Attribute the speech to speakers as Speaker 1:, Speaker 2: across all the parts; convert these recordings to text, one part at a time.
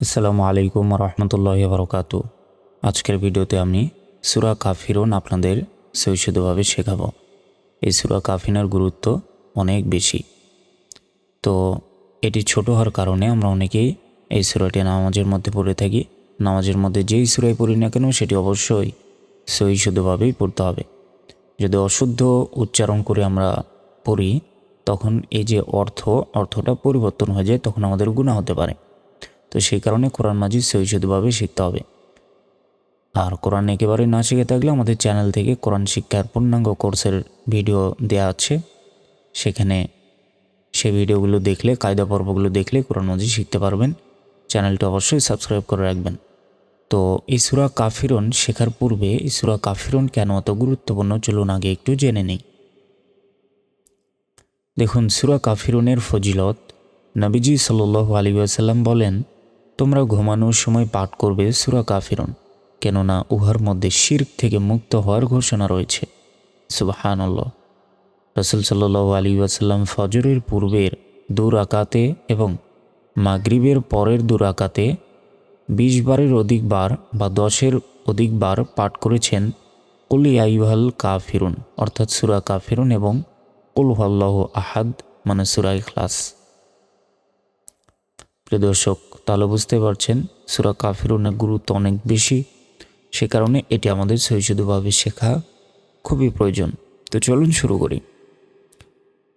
Speaker 1: আসসালামু আলাইকুম রহমতুল্লাহ বরকাতু আজকের ভিডিওতে আমি সুরা কাফিরুন আপনাদের সৈশুদ্ধভাবে শেখাবো। এই সুরা কাফিনার গুরুত্ব অনেক বেশি। তো এটি ছোট হওয়ার কারণে আমরা অনেকেই এই সুরাটি নামাজের মধ্যে পড়ে থাকি। নামাজের মধ্যে যেই সুরাই পড়ি না কেন সেটি অবশ্যই সই শুদ্ধভাবেই পড়তে হবে। যদি অশুদ্ধ উচ্চারণ করে আমরা পড়ি, তখন এই যে অর্থ, অর্থটা পরিবর্তন হয়ে যায়, তখন আমাদের গুণা হতে পারে। তো সেই কারণে কোরআন মাজিদ সহিষ্ণুভাবে শিখতে হবে। আর কোরআন একেবারে না শিখে থাকলে আমাদের চ্যানেল থেকে কোরআন শিক্ষার পূর্ণাঙ্গ কোর্সের ভিডিও দেওয়া আছে। সেখানে সে ভিডিওগুলো দেখলে, কায়দা পর্বগুলো দেখলে কোরআন মাজিদ শিখতে পারবেন। চ্যানেলটি অবশ্যই সাবস্ক্রাইব করে রাখবেন। তো এই সুরা কাফিরন শেখার পূর্বে এই সুরা কাফিরন কেন অত গুরুত্বপূর্ণ চলুন আগে একটু জেনে নেই। দেখুন, সুরা কাফিরনের ফজিলত নবীজি সাল্লু আলী আসাল্লাম বলেন তোমরা ঘুমানোর সময় পাঠ করবে সুরা কাফিরন, কেননা উহার মধ্যে শির্ক থেকে মুক্ত হওয়ার ঘোষণা রয়েছে। সুবাহানল্লাহ। রসুল সাল্লু আলী আসাল্লাম ফজরের পূর্বের দূর আকাতে এবং মাগরিবের পরের দূর আকাতে বিশ বারের অধিক বার বা দশের অধিকবার পাঠ করেছেন, কুলি আইভাল কাফিরুন অর্থাৎ সুরা কাফিরুন এবং কুল হল্লাহ আহাদ মানে সুরা ইখলাস। প্রিয় দর্শক তাহলে বুঝতে পারছেন সুরা কাফিরুনের গুরুত্ব অনেক বেশি সে কারণে এটি আমাদের সহিষ্ণুভাবে শেখা খুবই প্রয়োজন তো চলুন শুরু করি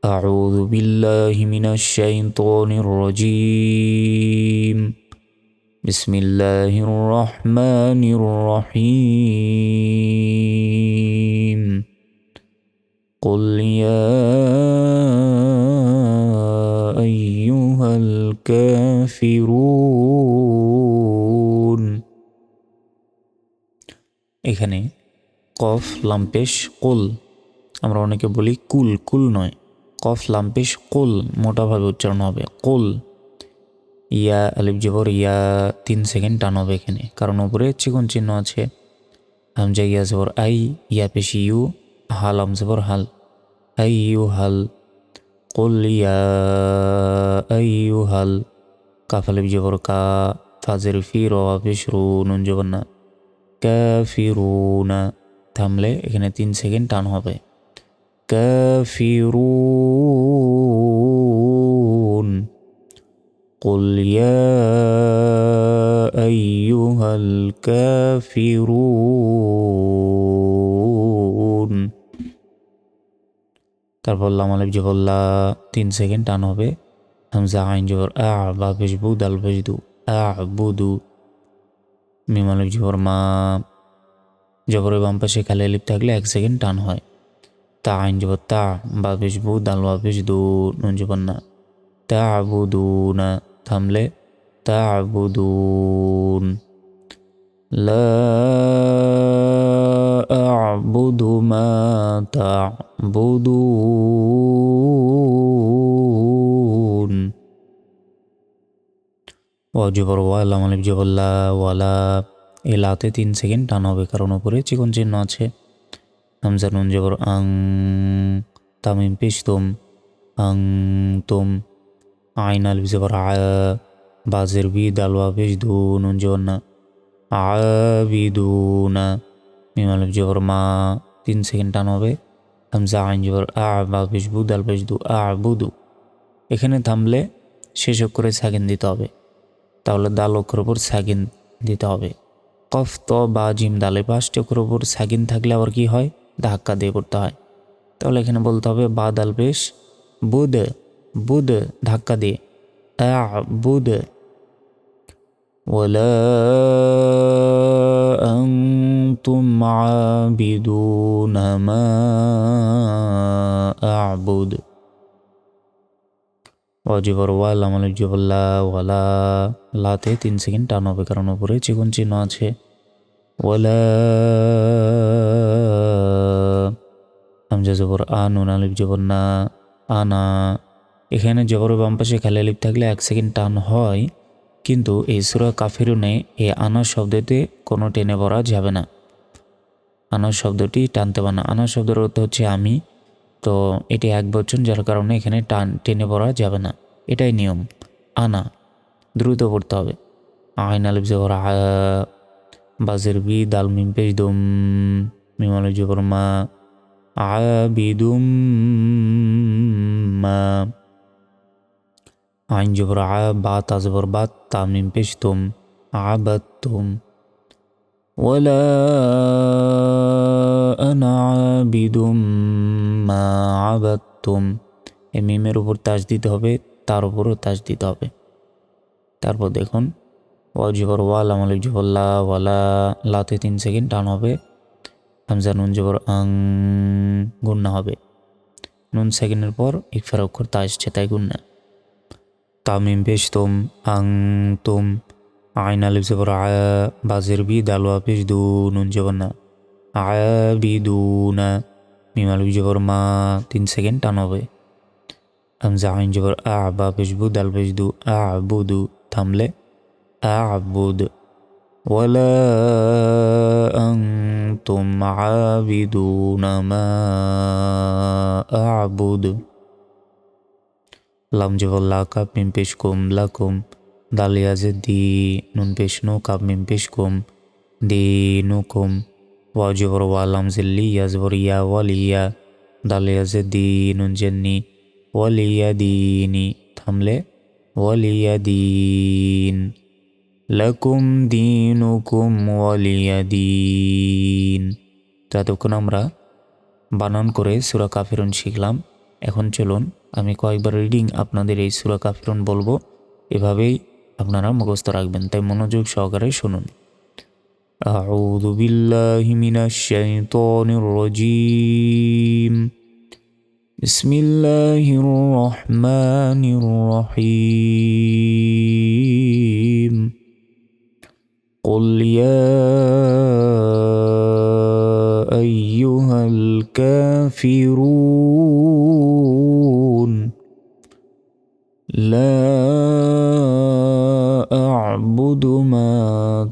Speaker 1: أعوذ بالله من الشيطان الرجيم بسم الله الرحمن الرحيم قل يا أيها الكافرون এখানে কফ লাম্পেশ কুল আমরা অনেকে বলি কুল কুল নয় কফ লাম্পেশ কুল মোটাভাবে উচ্চারণ হবে কুল ইয়া আলিফ জবর ইয়া তিন সেকেন্ড টান হবে এখানে কারণ উপরে চিকন চিহ্ন আছে হামজা ইয়া জবর আই ইয়া পেশ ইউ হাল আম জবর হাল আই ইউ হাল কুল ইয়া আই ইউ হাল কাফ আলিফ জবর কা ফাজের ফি র পেশ রু নুন জবর না কাফিরুনা থামলে এখানে তিন সেকেন্ড টান হবে কাফিরুন قل يا أيها الكافرون তারপর লাম আলিফ জবল্লা তিন সেকেন্ড টান হবে হামজা আইন জবর আ বা বেশবু দাল বেশদু আ বুদু মিম আলিফ জবর মা জবরের বাম পাশে খালি আলিফ থাকলে এক সেকেন্ড টান হয় তা আইন জবর তা বা বেশবু দাল বা বেশদু নুন জবর না তা আবুদু না থামলে তা আবুদুন لا أعبد ما বুদুন অজবর ওয়ালাম আলিফ ওয়ালা এলাতে তিন সেকেন্ড টান হবে, কারণ ওপরে চিকন চিহ্ন আছে। হামজা নুন জবর, আং, তামিম পিস তোম, আং, তোম, আইন আল জবর আয়া বাজের, বি দালওয়া পেশ, দু, নুন, জবর, না আবিদুনা মিম আলিফ, জবর, মা, তিন সেকেন্ড টান হবে। হামজা আইন জবর আ বা পেশ বু দাল বুদু এখানে থামলে শেষ করে সাকিন দিতে হবে। তাহলে দাল অক্ষর ওপর সাকিন দিতে হবে। কফ, ত, বা, জিম দালে পাঁচটি অক্ষর ওপর সাকিন থাকলে আবার কি হয়? ধাক্কা দিয়ে পড়তে হয়। তাহলে এখানে বলতে হবে বা দাল বেশ, বুদ বুদ, ধাক্কা দিয়ে, আ, বুদ ولا أنتم عابدون ما أعبد অজিবর ওয়াল আমল জবল্লা ওয়ালা লাতে তিন সেকেন্ড টান হবে কারণ উপরে চিকন চিহ্ন আছে ওয়ালা হামজা জবর আ নুন আলিফ জবর না আনা এখানে জবর বাম পাশে খালি আলিফ থাকলে এক সেকেন্ড টান হয় কিন্তু এই সুরা কাফিরুনে এই আনা শব্দতে কোনো টেনে পড়া যাবে না। আনা শব্দটি টানতে পারে না। আনা শব্দের অর্থ হচ্ছে আমি। তো এটি এক বচন, যার কারণে এখানে টান, টেনে পড়া যাবে না। এটাই নিয়ম। আনা, দ্রুত পড়তে হবে। আইন, আলিফ জবর বাজের বি দাল, মিম, পেশ, দুম, মিম, আলিফ জবর মা আবিদুম মা। আইন জবর আ বা তা জবর বাত তা মিম পেশ তুম আবাত্তুম ولا أنا عابد ما عبدتم এই মিমের উপর তাজ দিতে হবে তার উপরও তাজ দিতে হবে তারপর দেখুন ওয়াজিবর ওয়াল আমলিক জবল্লা ওয়ালা লাতে তিন সেকেন্ড টান হবে হামজা নুন জবর আং গুন্না হবে নুন সেকেন্ডের পর ইকফার অক্ষর তা আসছে তাই গুন্না তামিম পেশ তুম আং তুম আইন আলিফ জবর আয়া বাজের বি দালওয়া পেশ দু নুন জবর না আয়া বি দু না মিম আলিফ জবর মা তিন সেকেন্ড টান হবে হামজা আইন জবর আ বা পেশ বু দাল পেশ দু আ বুদু থামলে আবুদ ولا أنتم عابدون ما أعبد লাম জবর লা কাপ মিম পেশ কুম লাকুম দালিয়াজে দি নুন পেশ নো, কাপ মিম পেশ কুম। দি নুকুম ওয়া জবর ওয়া লাম জিল্লি ইয়া ওয়ালিয়া দালিয়াজে দি নুন জেন্নি ওয়ালিয়া দিনি থামলে ওয়ালিয়া দিন লাকুম দিনুকুম ওয়ালিয়াদিন তো এতক্ষণ আমরা বানান করে সুরা কাফিরুন শিখলাম, এখন চলুন আমি কয়েকবার রিডিং আপনাদের এই সুরা কাফিরুন বলবো এভাবেই আপনারা মুখস্থ রাখবেন তাই মনোযোগ সহকারে শুনুন أعوذ بالله من الشيطان الرجيم بسم الله الرحمن الرحيم قل يا أيها الكافرون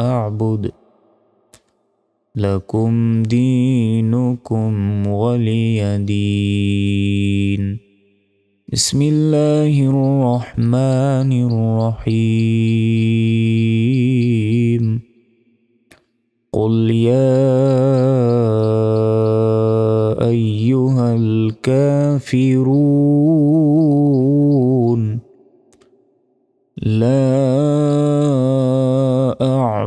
Speaker 1: أعبد لكم دينكم ولي دين. بسم الله الرحمن الرحيم. قل يا أيها الكافرون لا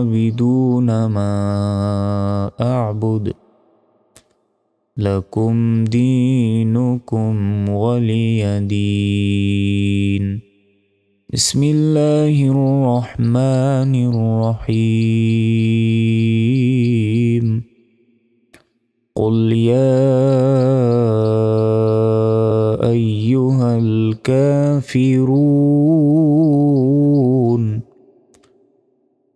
Speaker 1: عابدون ما أعبد. لكم دينكم ولي دين. بسم الله الرحمن الرحيم. قل يا أيها الكافرون.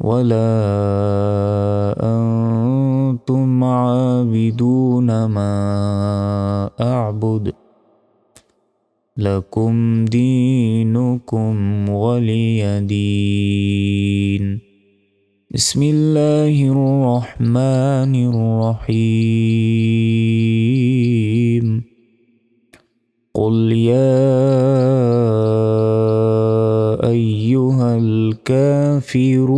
Speaker 1: ولا أنتم عابدون ما أعبد. لكم دينكم ولي دين. بسم الله الرحمن الرحيم. قل يا أيها الكافرون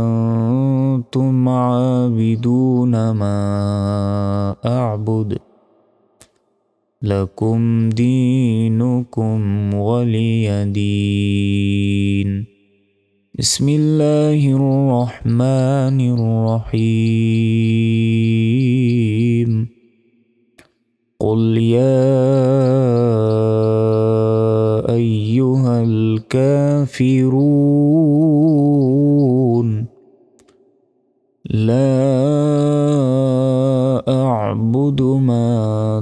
Speaker 1: أنتم عابدون ما أعبد. لكم دينكم ولي دين. بسم الله الرحمن الرحيم. قل يا أيها الكافرون.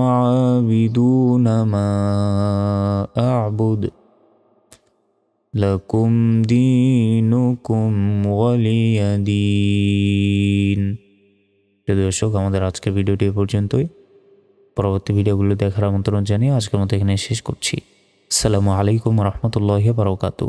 Speaker 1: عابدون ما أعبد لكم دينكم ولي دين প্রিয় দর্শক আমাদের আজকের ভিডিওটি এ পর্যন্তই পরবর্তী ভিডিওগুলো দেখার আমন্ত্রণ জানিয়ে আজকের মতো এখানে শেষ করছি আসসালামু আলাইকুম রহমতুল্লাহ বারকাতু